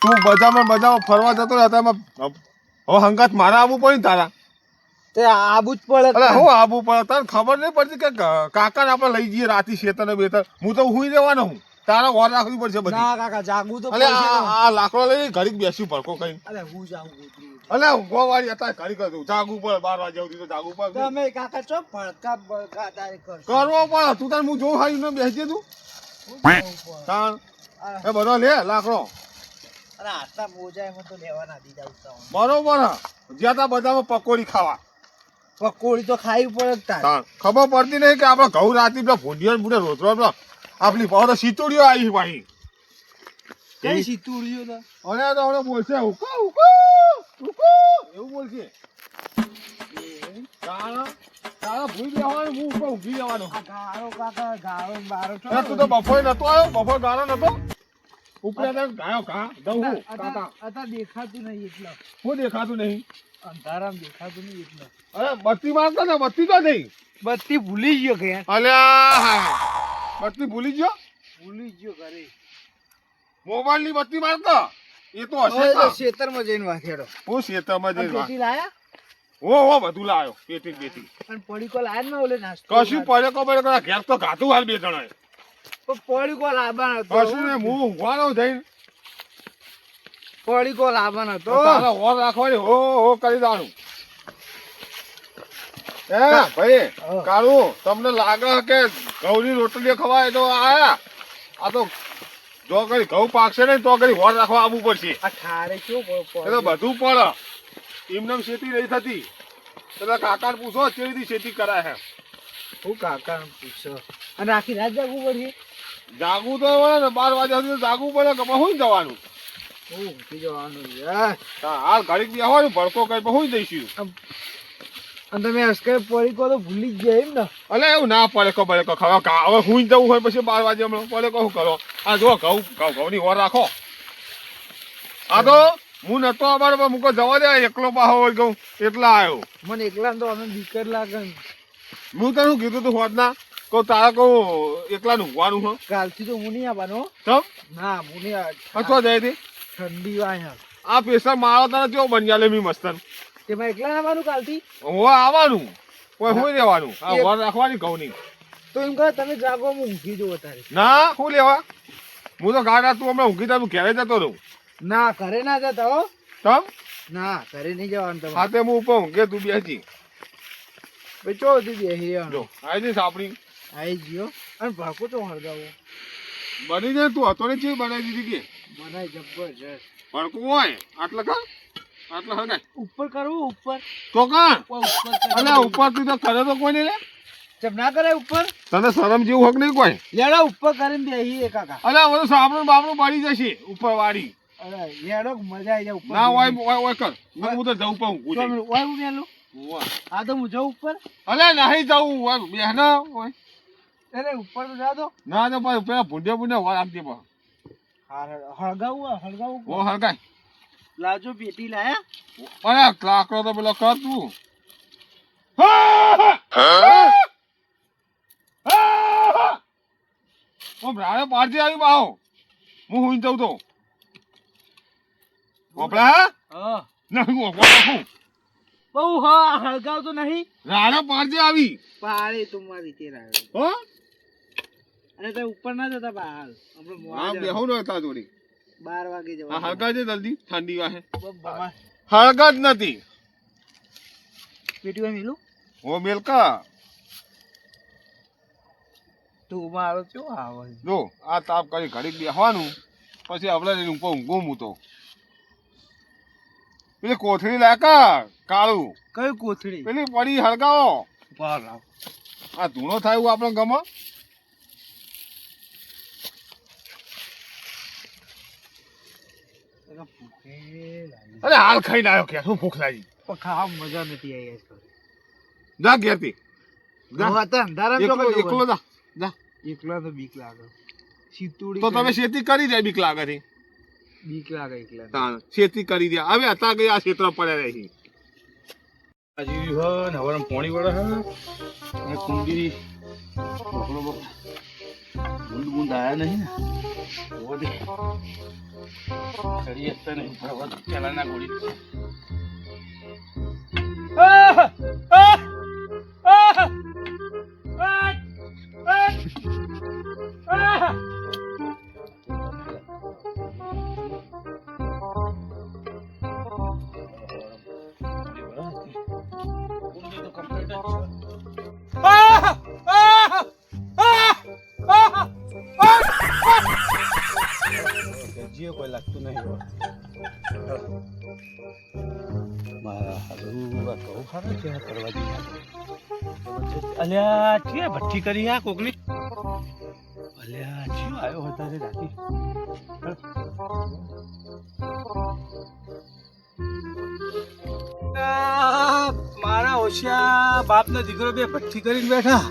તું બજારમાં બજારમાં ફરવા જતો એમાં હવે હંગાત મારે આવવું પડે ને તારા. તે આબુ જ પડે અરે હું આબુ પડે તને ખબર નહીં પડતી કે કાકાને આપણે લઈ જઈએ રાતી શેતર બેતર હું તો હુઈ રહેવાનો હું. તારા ઓર રાખવી પડશે બધી. ના કાકા જાગવું તો અલે આ લાકડો લઈને ઘડીક બેસ્યું પડકો કઈ. અલે હું જાગું અલે ઊંઘવા વાળી હતા ઘડીક હતું. જાગવું પડે બાર વાગ્યા સુધી તો જાગવું પડે તમે કાકા ચો ભડકા ભડકા તારે કરશો. કરવો પડે. તું તાર હું જોઉં હાઈ ને બેસી તું. તાણ. એ બધો લે લાકડો. અરે આટલા મોજા એમાં તો લેવાના દીધા ઉતાવળ. બરોબર જ્યાં તા બધામાં પકોડી ખાવા. પકોડી તો ખાવી પડે તાર. ખબર પડતી નહીં કે આપણે ઘઉં રાતી પેલા ભૂંડિયા બુડે રોતરો પેલા આપણી તો સીતોડીઓ આવી ભાઈ કઈ સીતુડ્યું તો? અને તો હમણાં બોલશે હુકો હુકો હુકો એવું બોલશે? તાણ તારા ભૂઈ બેહવાનું હું ઉપર ગાળો કાકા ગાળો અરે તું તો બપોરે નતો આવ્યો? બફોય ગાળો નતો ઉપરે તો ગાયો ઘા દઉં કાકા અત્યારે દેખાતું નહીં એટલે. હું દેખાતું નહીં? અંધારામાં દેખાતું નહીં એટલે. અરે બત્તી મારતો ને બત્તી તો નહીં. બત્તી ભૂલી ગયો કે અલ્યા. બત્તી ભૂલી ગયો? ભૂલી ગયો ઘરે. મોબાઈલની બત્તી મારતો એ તો હશે. ખેતરમાં જઈને વાંખેડો હું અને જઈને. લાયા? હો હો બધું લાયો. પેટી પેટી. પણ પડીકો લાયા ને ઓલે નાસ્તો કશું પડે કો પડે ઘેર તો ઘાતું હાલ બે જણાએ. પણ લાવવાનો હતો. કશું ને હું ઊંઘવાનો થઈને પડીકો લાવવાનો હતો. તો તારા ઓર રાખવાની હો હો કરી દાણું એ ભાઈ કાળુ તમને લાગે કે ઘઉંની રોટલી ખવાય તો આ તો જો કરી ઘઉં પાકશે ને તો કરી વોર રાખવા આવવું પડશે. આ એ તો બધું પડે એમને ખેતી નહીં થતી. એટલે કાકાને પૂછો કેવી રીતે ખેતી કરાય હે. હું કાકાને પૂછો. અને આખી રાત જાગવું પડશે. જાગવું તો હોય ને બાર વાગ્યા સુધી જાગવું પડે કે હું જવાનું? હું જવાનું હાલ ઘડીક બી આવવાનું ભડકો કઈ હું જઈશું. અને તમે અસ્કર પડીકો તો ભૂલી જ ગયા એમ ને. અલે એવું ના પડે કો પડે કો ખવા કા હવે હું જવું હોય પછી બાર વાગે હમણાં પડે કહું કરો? આ જો ઘઉં ઘઉં ઘઉંની ઓર રાખો. આ તો હું નતો અમારે પણ મૂકો જવા દે એકલો પાહો હોય ઘઉં. એટલા આવ્યો મને એકલા તો અમે બીકર લાગે ને. હું તને શું કીધું તું હોદના? કહું તારા કહું એકલા ઊંઘવાનું હો. કાલથી તો હું નહીં આવવાનો. હો. ના હું નહીં અથવા જાય ઠંડી વાય આ પેશર મારો તને કેવો બની જાય મી મસ્તન. તેમાં એકલા આવવાનું કાલથી? હું આવવાનું. કોઈ હું રહેવાનું. આ એક- ઓર કહું નહીં. તો એમ કહે તમે જાગો હું ઊંઘી જવું તારે ના શું લેવા? હું તો ગાડા તું હમણાં ઊંઘી તું ઘેરે જતો રહું. ના ઘરે ના જતા હો. તમ ના ઘરે નહીં જવાનું તમારે. હાથે હું ઉપર ઊંઘે તું બેસી. ભાઈ ચો સુધી બેસી જો આવી આપણી આવી ગયો અને ભાકો તો હળગાવો. બની જાય તું હતો ને ચેવી બનાવી દીધી કે? બનાય જબરજસ્ત. ભડકું હોય? આટલા કા આટલા હગાય ઉપર કરવું ઉપર? તો કા? અલે ઉપર તું તો કરે તો કોઈ લે? જબ ના કરે ઉપર? તને શરમ જેવું હક નહીં કોઈ? લેડો ઉપર કરીને બેહીએ કાકા. અલે બધું સાબરું બાપનું બાળી જશે ઉપર વાળી અરે લેડો મજા આવી જાય ઉપર ના. હોય હોય કર. હું હું તો પણ ઊંઘું તો જઈ ઓય હું મેલું હા તો હું જાઉં ઉપર? અલે નહીં જવું બેહના હોય. અરે ઉપર તો જા દો. ના ના પછી પેલા ભૂંડે ભૂંડે વાર આપજે પણ હળગાવું આ, હળગાવું. ઓ હળગાય. લાજો પેટી લાયા અરે કાકરો તો પેલો કર તું. ઓ બ્રાડે પાડજે આવી બાહો. હું હુઈ જઉં તો. ઓપડા હા? ના હું ઓપડા બહુ હા હળગાવ તો નહીં. રાણા પાડજે આવી. પાડે તમારી તે રાડે હો? અને તે ઉપર ના જતા બહાર આપણે બેહો ન હતા જોડી 12 વાગે જવા હળગા છે જલ્દી ઠંડી વાહે. બ- હળગા જ નથી. પેટીમાં મેલું? ઓ મેલકા. તું મારો ચો આવે જો આ તાપ કરી ઘડીક બેહવાનું પછી આપણે લઈને ઉપર ઊંઘું હું તો. પેલી કોથળી લાકા કાળું? કઈ કોથળી? પેલી પડી હળગાવો. આ ધૂણો થાય એવું આપણે ગમે એટલે ભૂખે લાગી. અરે હાલ ખાઈને આવ્યો કે શું ભૂખ લાગી? પણ ખાવા મજા નથી આવી આજકાલ. જા ઘેરથી. જા. અંધારામાં એકલો એકલો. જા. જા. એકલો તો બીક લાગે. સીતુડી તો તમે ખેતી કરી દે બીક લાગે છે. બીક લાગે એકલા તાણ. ખેતી કરી દે. હવે હતા કે આ ક્ષેત્ર પડ્યા રહી હજી હો ને હવે પોણી વળે હે અને કુંડી બકરો બક बूंद बूंद आया नहीं ना वो देख शरीर अच्छा नहीं बहुत चलाना गोली Ah! અલ્યા છે ભઠ્ઠી કરી આ કોકની? અલ્યા જીવ આવ્યો હતા રે રાતી. મારા હોશિયા બાપનો દીકરો બે ભઠ્ઠી કરીને બેઠા.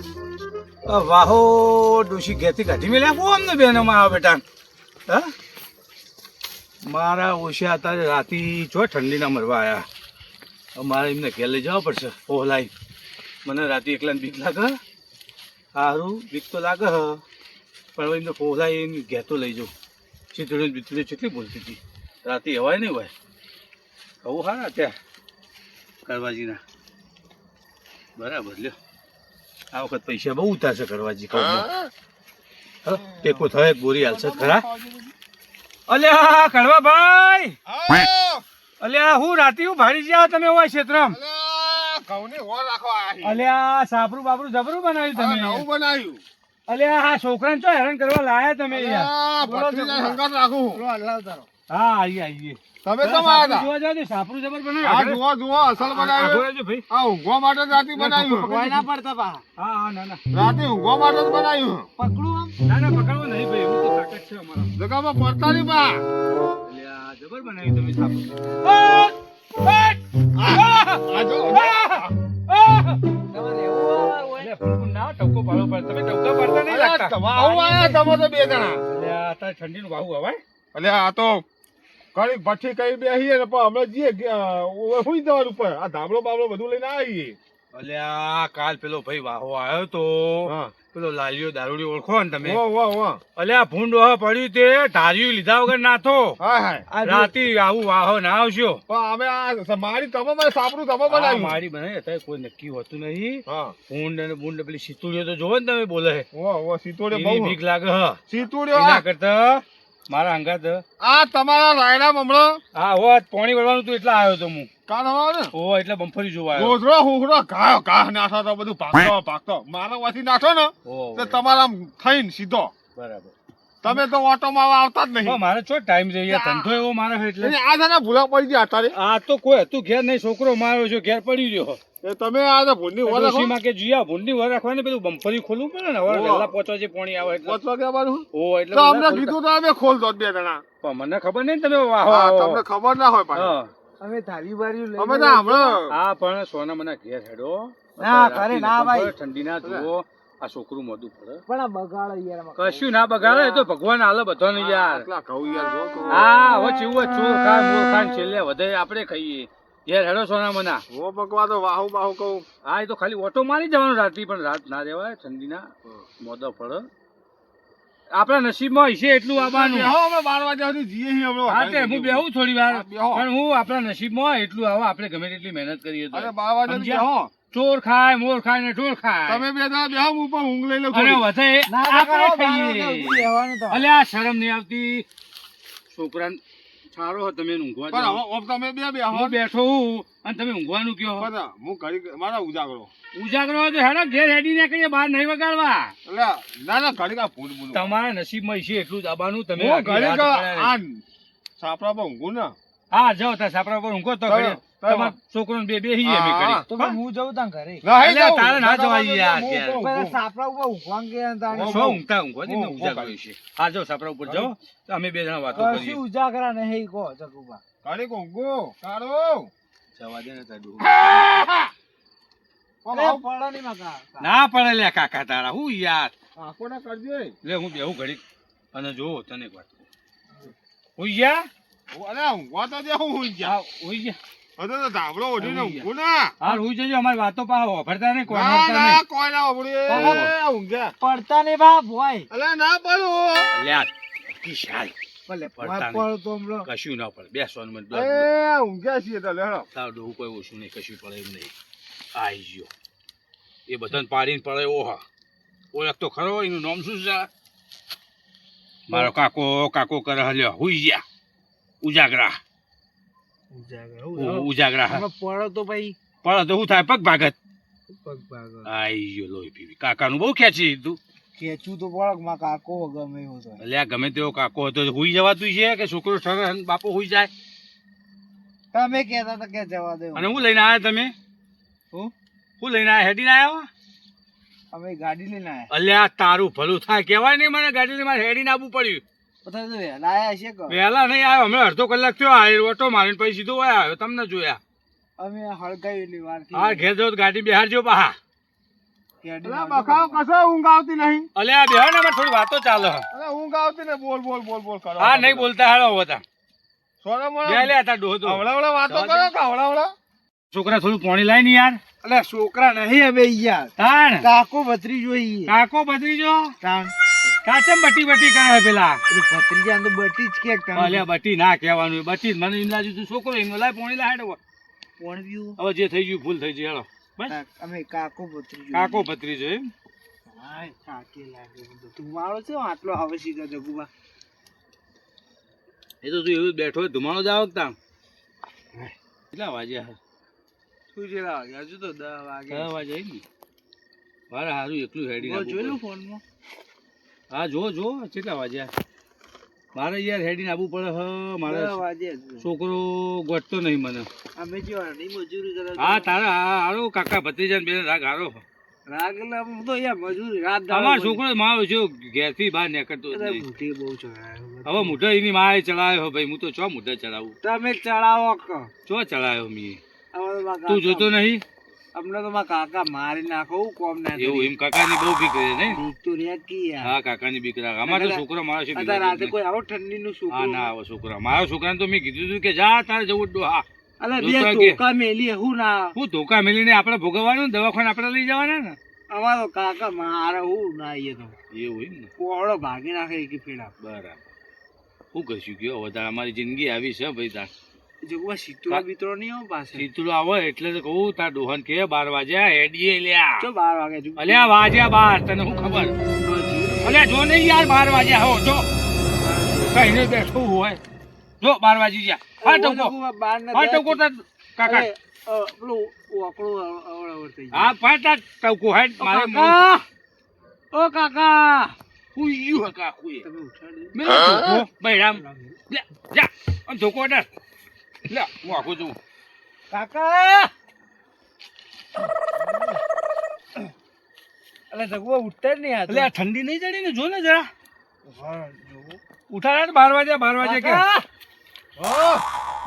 વાહો, ડોશી ઘેતી કાઢી મેલ્યા? હું અમને બેનો મારા બેટા? હા? મારા ઓછા અત્યારે રાતી જો ઠંડીના મરવા આવ્યા મારે એમને ઘેર લઈ જવા પડશે, ઓહલાઈ. મને રાતે એકલાને બીક લાગે. સારું બીક તો લાગે હ. પણ એમને પોહલાઈ એને ઘેતો લઈ જાઉં. ચીતડી બીતડી કેટલી બોલતી હતી? રાતે હવાય નહીં હોય. કહું હા ત્યાં કરવાજીના. બરાબર લ્યો. આ વખત પૈસા બહુ ઉતારશે કરવાજી કહું ટેકો થાય બોરી હાલશે. ખરા? અલ્યા કડવા ભાઈ! આવો! અલ્યા હું રાતી હું ભાડી જ્યા તમે હોય ક્ષેત્રમ? ઘઉંની હોર રાખો આહી. અલ્યા સાપરું બાપરું જબરું બનાવ્યું તમે નવું બનાવ્યું. અલ્યા હા છોકરાને તો હેરાન કરવા લાયા તમે યાર રાખું તારો. હા આઈએ આઈએ. તમે? જોવા જાવ તો સાપરું જબર આ બનાવ્યું જુઓ જુઓ અસલ બનાવ્યું. ભાઈ. આ ઊંઘવા માટે રાતે બનાવ્યું. કોઈ ના પડતા પા હા હા ના ના. રાતે ઊંઘવા માટે જ બનાવ્યું. પકડું આમ? ના ના પકડવો નહીં ભાઈ. હું તો તાકાત છે અમારા જગામાં પડતા નહીં બા. અલ્યા જબર બનાવ્યું તમે સાપરું ઠંડી નું વાહુ હવાય એટલે આ તો ઘણી ભઠ્ઠી કઈ બેસીએ ને પણ હમણાં જઈએ સુઈ જવાનું ઉપર આ ધાબળો બાબળો બધું લઈને આવીએ. અલ્યા કાલ પેલો ભાઈ વાહો આવ્યો તો. પેલો લાલિયો દારૂડી ઓળખો ને તમે? અલ્યા ભૂંડ વાહ પડ્યું તે ધાર્યું લીધા વગર નાથો હા હા રાતી આવું વાહો ના આવશો. અમે મારી તમે મને સાપડું તમે બનાવ્યું. મારી બનાવી અત્યારે કોઈ નક્કી હોતું નહીં. હા. ભૂંડ અને ભૂંડ પેલી સીતુડીઓ તો જોવો ને તમે બોલે. સીતુડીઓ બહુ બીક લાગે સીતુડીઓ સીતોડ્યો એના કરતા મારા અંગાત આ તમારા રાયડા મમણો. હા હોત પોણી વળવાનું તું એટલા આવ્યો તો હું. કાન હવા ને? ઓ એટલે બમ્ફરી જોવા આવ્યો. ગોધરો હુહરો કાયો કાહ નાઠો તો બધું ભાગતો ભાગતો. મારા વાથી નાખો ને તો તમારા આમ થઈને સીધો. બરાબર. તમે તો ઓટોમાં આવતા જ નહીં. મારે છો ટાઈમ છે ધંધો એવો મારે એટલે. આ જણા ભૂલા પડી ગયા અત્યારે. આ તો કોઈ હતું ઘેર નહીં છોકરો માર્યો છે ઘેર પડી રહ્યો એ તમે આ તો ભૂંડી વર રાખો. કે જીયા ભૂંડી વર રાખવાની પેલું બમ્ફરી ખોલવું પડે ને? હવે. વહેલા પહોંચવા જે પોણી આવે એટલે. પાંચ વાગે આવવાનું? ઓ એટલે તો અમને. કીધું તો અમે ખોલ દો બે જણા. પણ મને ખબર નહીં તમે વાહો તમને ખબર ના હોય પાછી. અમે થાળી બારી અમે તો હમણાં હા પણ સોના મને ઘેર હેડો. ના, કરે ના ભાઈ. ઠંડી ના જુઓ. આ છોકરું મોઢું પડે. પણ આ બગાડે યાર કશું ના બગાડે? એ તો ભગવાન આલે બધાને યાર. આટલા કહું યાર જો હા હવે ચીવો હોય, ચોર ખાય મોર ખાય છેલ્લે વધે આપણે ખાઈએ. યાર હેડો સોના મના હો ભગવા તો વાહુ બાહુ કહું. હા એ તો ખાલી ઓટો મારી જવાનું રાત્રિ પણ રાત ના રહેવાય ઠંડીના મોદો પડે આપણા નસીબમાં હશે એટલું આવવાનું. અમે બાર વાગ્યા સુધી જઈએ છીએ હવે હા તે હું બેહું થોડી વાર. પણ હું આપણા નસીબમાં એટલું આવો આપણે ગમે તેટલી મહેનત કરીએ તો. અરે બાર વાગ્યા? બેહો. ચોર ખાય મોર ખાય ને ઢોર ખાય. તમે બે દા બે હું પણ ઊંઘ લઈ લઉં અરે. વધે આપણે ખાઈએ. અલે આ શરમ નહીં આવતી. છોકરા સારો હો તમે ઊંઘવા પણ હવે તમે બે બેહો. હું બેઠો હું અને તમે ઊંઘવાનું કયો પણ હું ઘડી મારા ઉજાગરો. ઉજાગરો હોય તો હેડો ઘેર હેડી ને કહીએ બહાર નહીં વગાડવા. એટલે ના ના ઘડી કા ફૂલ ભૂલ તમારા નસીબમાં છે એટલું જ તમે હું ઘડી કા આ સાપડા પર ઊંઘું ને હા જાઓ તા સાપરા પર ઊંઘો તો ઘરે. તમાર છોકરો બે બે હી એમ કરી તો હું જાઉં તાં ઘરે. એટલે તારે ના જવાય યાર પેલા સાપરા ઉપર ઊંઘવા ગયા તાણે સો ઊંઘતા ઊંઘો ને ઊંઘા ગયો છે હા જાઓ સાપરા ઉપર જાઓ. તો અમે બે જણા વાતો કરીએ. શું ઉજાગરા ને હે કો જગુબા કારે કો ઊંઘો. કારો જવા દે ને તાડું ના પડે લે કાકા તારા હું યાર. આંખો ના કરજે લે હું બેહું ઘડી અને જોઉં તને એક વાત હું યા અરે ઊંઘવા તો દે હું ઊંઘી હુઈ ગયા તો ધાબળો ઓઢીને ઊંઘી ઊંઘું ના. હા હુઈ જજો અમારી વાતો પા કોઈ ના, ના, નહીં કોઈ ના. ઊંઘ્યા. પડતા નહીં બા ભોય અલે ના પડો લ્યા ભલે પડતા વાત પડો。તો કશું ના પડે બેસવાનું મને એ ઊંઘ્યા છીએ તો લેડો તાવ ડોહું કોઈ ઓછું નહીં કશું પડે એમ નહીં. આઈ ગયો. એ બધાને પાડીને પડે ઓહા. ઓળખ તો ખરો એનું નામ શું છે? મારો કાકો કાકો કરે હલ્યો. હુઈ ગયા. ઉજાગરા. ઉજાગર. પડો તો ભાઈ. પડો તો શું થાય? પગ ભાગત. પગ ભાગત. આઈ ગયો લોહી પીવી. કાકાનું બહુ ખેંચી તું ખેંચું તો પડકમાં કાકો ગમે એવું તો. એટલે ગમે તેવો કાકો હતો હુઈ જવાતું છે કે છોકરો સરસ બાપો હુઈ જાય? તમે કહેતા હતા કે જવા દે અને હું લઈને આવ્યા તમે? હું? હું લઈને આવ્યા હેડીને આવ્યા અમે ગાડી લઈને આવ્યા અલ્યા તારું ભલું થાય. કહેવાય નહીં મને ગાડી લઈને મારે હેડીને આવવું પડ્યું. તો વહેલા આયા છે કે? વહેલા નહીં આવ્યો. હમણાં અડધો કલાક થયો. આ ઓટો મારીને પછી સીધો આવ્યો. તમને જોયા. અમે હળગાવી વાર હા ઘેર જાઓ ગાડી બેહારજો પાહા બખાવ કશો ઊંઘ આવતી નહીં અલ્યા બેહો ને થોડી વાતો ચાલે. અરે ઊંઘ આવતી ને બોલ બોલ બોલ બોલ કરો. હા નહીં બોલતા હાલો હોતા સોના ડોહો તો. હવળા વાતો કરો કે હવળા હવળા? છોકરા થોડું પાણી લાય ને યાર. અલે છોકરા નહીં હવે યાર. તાણ. કાકો ભત્રી જોઈએ કાકો બદરીજો તાણ. કાચમ બટી બટી કરે પેલા. ભત્રીજા તો બટી જ કે અલ્યા બટી ના કહેવાનું બટી મને એમ લાગ્યું તું છોકરો એમ લાય પોણી લાય હેડો. હવે જે થઈ ગયું ભૂલ થઈ ગઈ હેડો. બસ. અમે કાકો ભત્રીજો. કાકો ભત્રીજો એમ. હાય કાકે લાગે તું મારો છે આટલો હવે સીધો જગુબા. એ તો તું એવું બેઠો ધુમાડો જાવ તામ કેટલા વાગ્યા શું છે લાવ હજુ તો દસ વાગે. દસ વાગે મારે હારું એકલું હેડી મેં જોયેલું ફોનમાં. હા જો જો કેટલા વાગ્યા. મારે યાર હેડીને આવવું પડે હ મારે. છોકરો ગોઠતો નહીં મને. હા તારા હારો કાકા ભત્રીજા બે રાગ હારો. રાગ હું તો યાર મજૂરી રાત અમારો છોકરો મારો જો ઘેરથી બહાર નીકળતો હવે મોઢા એની માએ ચડાવ્યો ભાઈ હું તો ચો મુઢો ચડાવું તમે ચડાવો ચો ચડાવ્યો મી તું જોતો નહીં? અમને તો મારા કાકા મારી નાખો કોમ ના એવું એમ કાકાની બહુ બીક રહે નહીં? બીક તો રે કી હા કાકાની બીક રાખ. અમારે તો છોકરો મારો છે અત્યારે રાતે કોઈ આવો ઠંડી નું છોકરો ના આવો છોકરો. મારો છોકરાને તો મેં કીધું હતું કે જા તારે જવું ડો હા. અલે બે ધોકા મેલી હું ના હું ધોકા મેલીને આપણે ભોગવવાનું ને દવાખાને આપણે લઈ જવાના ને? અમારો કાકા મારે હું ના એ તો. એવું એમ ને? કોળો ભાગી નાખે એક ફેડા બરાબર. શું કહીશું કયો? વધારે અમારી જિંદગી આવી છે ભાઈ તાર. જો કોઈ બીતરો નહીં આવો પાસે. શીતળું આવે એટલે તો કહું તાર દોહન કે બાર વાગ્યા હેડીએ લ્યા. જો બાર વાગે જો અલ્યા વાગ્યા બાર તને ખબર? અલ્યા જો નહીં યાર બાર વાગ્યા હો જો. કઈ બેઠું હોય. જો બાર વાગી ગયા. તાર કાકા. પેલું થઈ હા ટકો હેડ મારે કાકા! ઓ કાકા! હુઈયું હે કાકુએ તમે ઉઠાડી મેં ધોકો બૈરામ. લે જા ધોકો અડાર લે હું આખું જોઉં કાકા! અલે જગવા ઉઠતા જ નહીં આ એટલે આ ઠંડી નહીં ચડી ને? જો ને જરા. ઉઠાડા બાર વાગ્યા બાર વાગ્યા કે?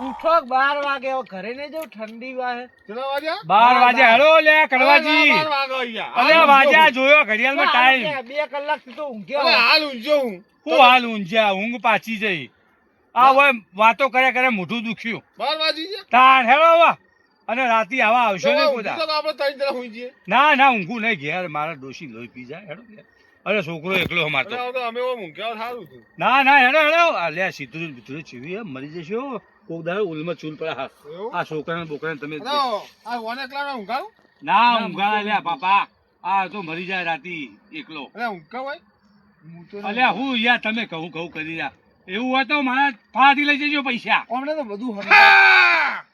ઉઠો બાર વાગે હવે ઘરે નહીં જવું ઠંડી વાહે. બાર વાગે હેલો લે કડવાજી. અલે હાલ જોયો ઘડિયાળમાં ટાઈમ બે કલાક તો ઊંઘ્યો હાલ ઊંઘ્યો હું. હું હાલ ઊંઘ્યા ઊંઘ પાછી જઈ. આ હોય વાતો કર્યા કરે મોઢું દુખ્યું. બાર વાજી છે તાણ હેલો આવા અને રાતે આવા આવશો ને બધા. આપણે ત્રણ જણા ઊંઘી જઈએ. ના ના ઊંઘું નહીં. ઘેર મારા ડોશી લોહી પી જાય. હેડો ઘેર. અરે છોકરો એકલો મારતો અરે હવે તો અમે એવો સારું હતું. ના ના હેડો હેડો. અલ્યા સીધું બીધું ચીવી મરી જશે. કોક દાડો ઉલમાં ચૂલ પડે હા. આ છોકરાને બોકરાને તમે આ ઊંઘાડું? ના ઊંઘાડા લ્યા પાપા આ તો મરી જાય રાતી એકલો. અરે ઊંઘા હોય? અલ્યા હું યાર તમે કહું કહું કરી રહ્યા. એવું હોય તો મારા ફાથી લઈ જજો પૈસા. હમણાં તો બધું હમ- હા!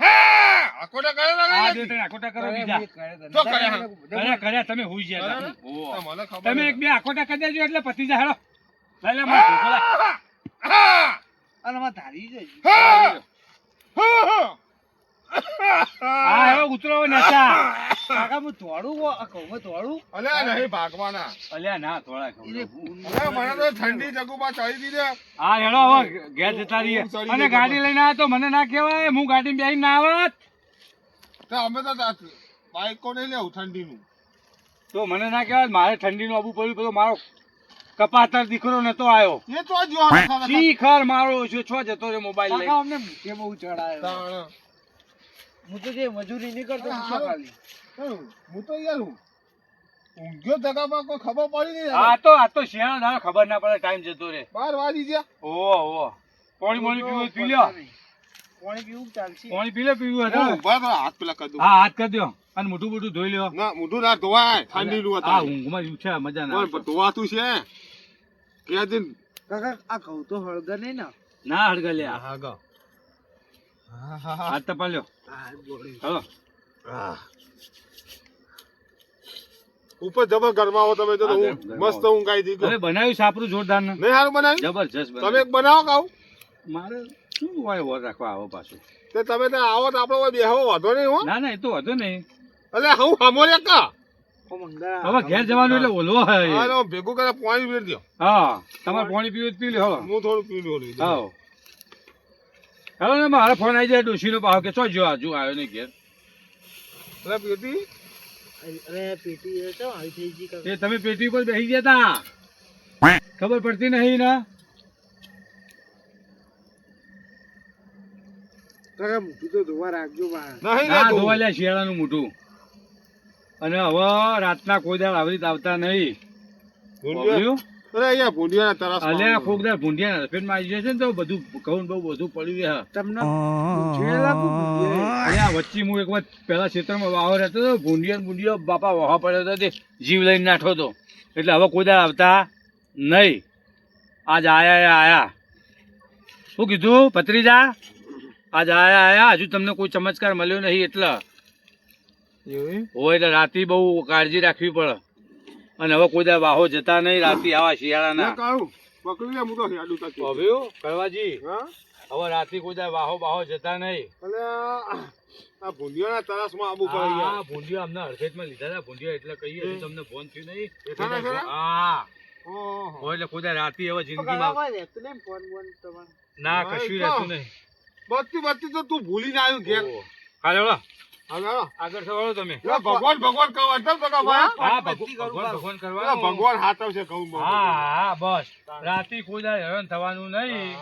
હા! આખોટા કરે ને આ કઈ જો નથી. તમે એક બે આખોટા કરી દેજો એટલે પતી જાય હેડો. લઈ લે. હા! અને આમાં ધારી જજો. હા! હા! હા ઉતરો નેચા કાકા હું દોડું હો, આ કહું અલ્યા નહીં ભાગવાના અલ્યા ના થોડા કહું. મને તો ઠંડી જગુબા ચડી દીધે હા હેડો હવે ઘેર જતા રહીએ અને ગાડી લઈને આવ્યો તો મને ના કહેવાય હું ગાડી બેહીને ના આવત તો અમે તો બાઈકો નહીં લેવું ઠંડીનું તો મને ના કહેવાય મારે ઠંડીનું આબુ પડ્યું પેલો મારો કપાતર દીકરો નતો આવ્યો એ તો જો શીખર મારો છો છો જતો રે મોબાઈલ લઈ કાકા અમને બહુ ચડાયો. હું તો જે મજૂરી નહીં કરતો હા, તો યાર હું ઊંઘ્યો જગામાં કોઈ ખબર પડી નહીં આ તો આ તો શિયાળા દાડા ખબર ના પડે ટાઈમ જતો રે બાર વાગી ગયા. ઓ ઓ પાણી મોણી પીવું પી લ્યો. પાણી પીવું ચાલશે? પાણી પી લે પીવું હું તો હાથ પેલા કર દો હા હાથ કર દો. અને મોટું મોઢું ધોઈ લ્યો. ના મોઢું ના ધોવાય. ઠંડીનું આ હતું ઊંઘમાં જ ઉઠ્યા મજા ના પણ ધોવાતું છે. કે દિન કાકા આ કહું તો હળગર નહીં ને? ના હળગર લે. હા ગો હા હા હાથ તપા લ્યો હા ગોળી હલો. હા. ઉપર જબર ગરમાવો તમે તો હું. મસ્ત ઊંઘાઈ દી હવે બનાવ્યું સાપરું જોરદાર ને? નહીં સારું બનાવ્યું? જબરજસ્ત તમે બનાવો કાવ મારે શું હોય વર રાખવા આવો પાછું? તે તમે તો આવો તો આપણો બેહો વાંધો નહીં હો. ના ના એ તો વાંધો નહીં. એટલે હું હમો રે કા? હવે ઘેર જવાનું એટલે ઓલવો હે ભેગું કરે પાણી પી દો હા તમારે પાણી પીવું પી લ્યો હવે હું થોડું પી લઉં હા હવે ને મારો ફોન આવી જાય ડોશીનો પાહો કે ચો જો આજુ આવ્યો નહીં ઘેર. એટલે પેટી અરે પેટી તો આવી થઈ ગઈ એ તમે પેટી ઉપર બેસી ગયા તા? ખબર પડતી નહીં ને? કાકા મોઢું તો ધોવા રાખજો બહાર નહીં ના ધોવા. લ્યા શિયાળાનું મોઢું અને હવે રાતના કોઈ દાળ આવી આવતા નહીં. અરે અહીંયા ભૂંડિયાના તરસ અલ્યા કોકદાર ભૂંડિયા લપેટમાં આવી ને તો બધું ઘઉં બહુ બધું પડ્યું છે. તમને પૂછેલા કો ભૂંડિયા? અહીંયા વચ્ચે હું એક વખત પેલા ક્ષેત્રમાં વાવો રહેતો હતો ભૂંડિયા ભૂંડિયો બાપા વહા પડ્યો હતો તે જીવ લઈને નાઠો હતો. એટલે હવે કોઈ દાડ આવતા નહીં. આજ આયા આયા શું કીધું પત્રીજા આજ આયા આયા. હજુ તમને કોઈ ચમત્કાર મળ્યો નહીં એટલે. હોય એટલે રાતે બહુ કાળજી રાખવી પડે. અને હવે કોઈ વાહો જતા નહીં રાતે આવા શિયાળાના. કાળું. પકડી લે હું તો હેડું તા કે. હવે હવે રાતે કોઈ વાહો બાહો જતા નહીં. આ આ ભૂંડિયાના તરસમાં આબુ પડે ભૂંડિયા અમને હરખેજમાં લીધા હતા ભૂંડિયા એટલે કહીએ તમને ફોન થયું નહીં. હા. એટલે કોઈ રાતે હવે જિંદગીમાં ના કશું રહેતું નહીં. બત્તી બત્તી તો તું ભૂલી ના આવ્યું ઘેર. હાલો. આગળ સવાળો તમે. ભગવાન ભગવાન કહો અડધમ તો કહો ભાઈ. હા બત્તી ભગવાન કરું ભગવાન પાછું. પેલા કરવા ભગવાન હાથવશે કહું હા હા બસ. રાતે કોઈ દાડ હેરાન થવાનું નહીં.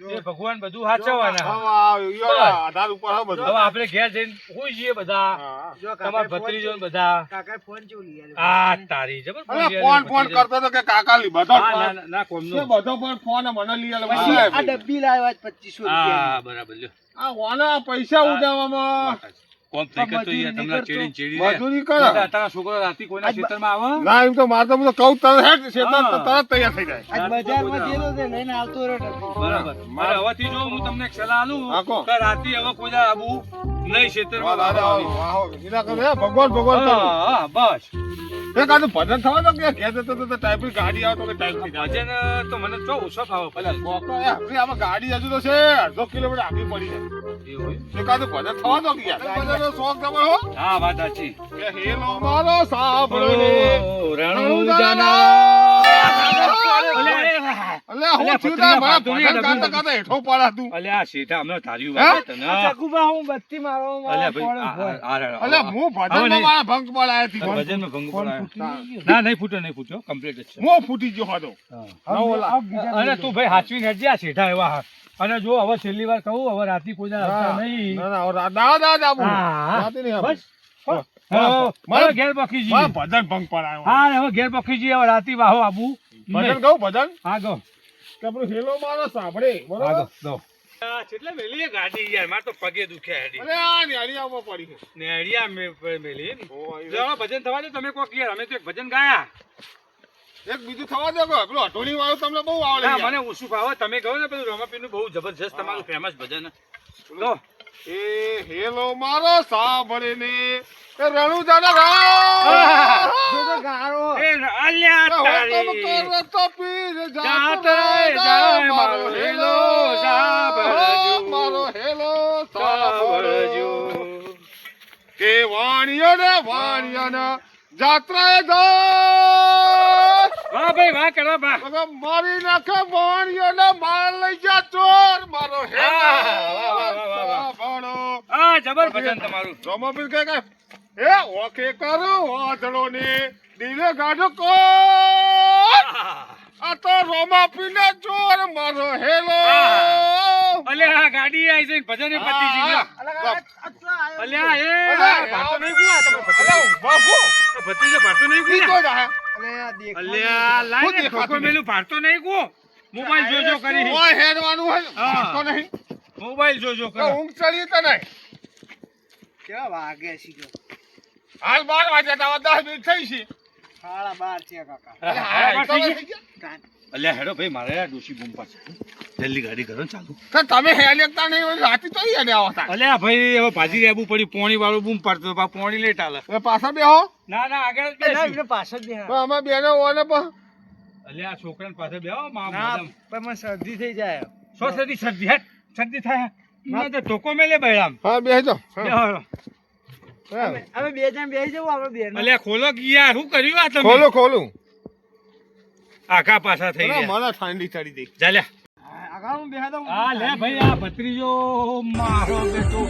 એ ભગવાન બધું આધાર ઉપર બધું. હવે આપણે ઘેર જઈને હોઈ જઈએ બધા. તમારા ભત્રીજો બધા. ફોન? આ તારી ફોન ફોન કરતો તો કે કાકા લી બધો હા, ના ફોન. ના, ના કોમનો. બધો પણ ફોન મને લઈ આલે પછી ભાઈ. આ ડબ્બી લાવ્યા 2500 રૂપિયાની. હા બરાબર લ્યો. આ વાના પૈસા ઉડાવવામાં. કોમ થઈ તો યાર તમને ચેડી ચેડી મજૂરી કરે તારા છોકરો રાતે કોઈના ખેતરમાં આવે. ના એમ તો મારે તો કહું તરત હેડ છે તરત તૈયાર થઈ જાય. આજ બજારમાં ગયેલો છે, લઈને આવતો રહ્યો બરાબર. મારે હવેથી જો હું તમને એક સલાહ આલું કે રાતે હવે કોઈ આબુ નહીં ખેતરમાં દાદા, વાવવાની. વાહ, વાહ. એના કરતા હે, ભગવાન ભગવાન હા, બસ. એ કાંતું ભજન થવા દો કે ઘેર જતો તો ટાઈપની ગાડી આવે તો કે ટાઈપની ગાડી. ભજન તો મને ચો ઓછો ફાવે એ આપણી આમાં ગાડી હજુ તો છે અડધો કિલોમીટર આગળ પડી જાય. એવું હોય? એ કાંતું ભજન થવા દો કે યાર. ભજનનો શોખ તમારો હો? હા વાત સાચી કે હેલો મારો સાંભળો ને. ઓ, રણુજાના. તું. ભાઈ, આ- ફોન આ- આ- અલે, આ- હું હવે ભજનમાં નહીં. મારા ભંગ પડાયા હતી. ભજનમાં ભંગ ફોન પડાયો. ફૂટી ગયો. ના નહીં ફૂટ્યો નહીં ફૂટ્યો કમ્પ્લીટ જ છે હું ફૂટી ગયો હતો હા. ના ઓલા. આ બીજા અને તું ભાઈ હાચવી શેઠા એવા અને જો હવે છેલ્લી વાર કહું હવે રાતી કોઈ નહીં નહીં આપણે. બસ. મારે- ઘેર બખી મારા ભજન ભંગ પડાયો. હા હવે ઘેર બખી જઈએ હવે રાતી વાહો આબુ ભજન. કહું ભજન. હા ગો કે આપણું હેલો મારો સાંભળે બરોબર? કેટલે મેલી ગાડી યાર માર તો પગે દુખ્યા હેડી. અરે આ નેળી પડી છે. નેડિયા મે મેલી આ ભજન થવા દે તમે કોક યાર અમે તો એક ભજન ગાયા. એક બીજું થવા દો કે અટોલી વાળું તમને બહુ આવડે મને ઓછું ભાવે તમે કહો ને પેલું રમાપીનું બહુ જબરજસ્ત તમારું ફેમસ ભજન. તો એ હેલો મારો સાંભળીને એ રણુજાના રામ. જો તો ગારો. એ અલ્યા તારી કરે તો પીર જાત જાય મારો હેલો સાંભળજો. મારો હેલો સાંભળજો. સાંભળજો કે વાણિયો ને વાણિયો ને જાત્રાએ જા વાહ ભાઈ વાહ કરો બા હવે મારી નાખે વાણિયો ને માર લઈ જા ચોર મારો હે આ જબર ભજન તમારું. રોમાપીર કહે કે એ ઓકે કરો વાદળો ને દિલે ગાઢો કો. આ તો રોમાપીર ને ચોર મારો હેલો. અલે આ ગાડી આવી છે ભજન પતી લ્યો. અલા, આ- આ તો એ અલ્યા, નહીં કું આ તમારો ભત્રીજો? અલ્યા, ઊભા છો. ભત્રીજો ભાતો નહીં કું મોબાઈલ જોજો કરી. ઓય હેડવાનું હોય? હા. વાંચતો નહીં. મોબાઈલ જોજો તો ઊંઘ ચડી તો નહીં કેવા વાગે છે જો? હાલ બાર વાગ્યા તા દસ મિનિટ થઈ છે. સાડા બાર થયા કાકા. અલ્યા હેડો ભાઈ મારે ડોશી બૂમ પાછે. જલ્દી ગાડી કરો ચાલુ. તમે હેડ એકતા નહીં હોય રાતે તો ઈ હેડે આવો તાર. અલ્યા ભાઈ હવે ભાજી રહેવું પડી પોણી વાળું બૂમ પાડતો પા પોણી લેટ આલે. હવે પાછા બેહો. ના ના આગળ ના, એમને પાછળ તો અમે બેનો ઓને પણ અલ્યા છોકરાને પાસે બેહો માં મેડમ પણ મને શરદી થઈ જાય. સો શરદી શરદી હે? શરદી થાય ઈને તો ટોકો મેલે બૈરામ. હા બેહજો. બેહો. અમે બે જણ બેસી જવું આપણે બે અલ્યા ખોલો ગયા શું કર્યું આ તમે? ખોલો ખોલું. આખા પાછા થઈ ગયા. મને ઠંડી ચડી દે ચાલ્યા આગળ બેહા ભાઈ, આ ભત્રીજો મારો બેટો.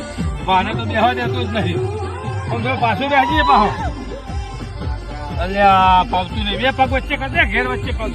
વાને તો બેહવા દેતો જ નહીં. પણ તો પાછો બેસી પાછો. અલ્યા પાવતું નહીં બે પગ વચ્ચે કરે ઘેર વચ્ચે પગ.